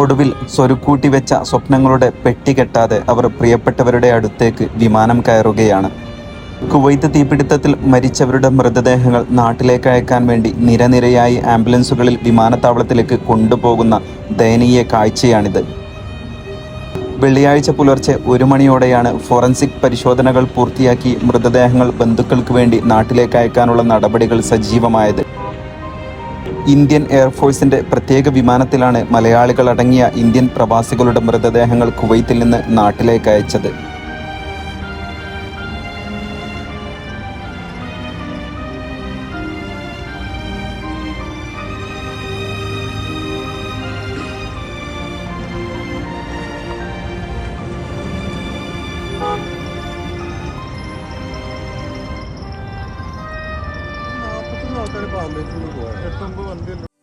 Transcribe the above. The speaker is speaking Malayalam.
ഒടുവിൽ സ്വരുക്കൂട്ടി വെച്ച സ്വപ്നങ്ങളുടെ പെട്ടി കെട്ടാതെ അവർ പ്രിയപ്പെട്ടവരുടെ അടുത്തേക്ക് വിമാനം കയറുകയാണ്. കുവൈത്ത് തീപിടുത്തത്തിൽ മരിച്ചവരുടെ മൃതദേഹങ്ങൾ നാട്ടിലേക്ക് അയക്കാൻ വേണ്ടി നിരനിരയായി ആംബുലൻസുകളിൽ വിമാനത്താവളത്തിലേക്ക് കൊണ്ടുപോകുന്ന ദയനീയ കാഴ്ചയാണിത്. വെള്ളിയാഴ്ച പുലർച്ചെ ഒരു മണിയോടെയാണ് ഫോറൻസിക് പരിശോധനകൾ പൂർത്തിയാക്കി മൃതദേഹങ്ങൾ ബന്ധുക്കൾക്ക് വേണ്ടി നാട്ടിലേക്ക് അയക്കാനുള്ള നടപടികൾ സജീവമായത്. ഇന്ത്യൻ എയർഫോഴ്സിന്റെ പ്രത്യേക വിമാനത്തിലാണ് മലയാളികൾ അടങ്ങിയ ഇന്ത്യൻ പ്രവാസികളുടെ മൃതദേഹങ്ങൾ കുവൈത്തിൽ നിന്ന് നാട്ടിലേക്ക് അയച്ചത്. അവസാനം പാമ്പേഴ്സിൽ പോവാം എത്തുമ്പോൾ വണ്ടി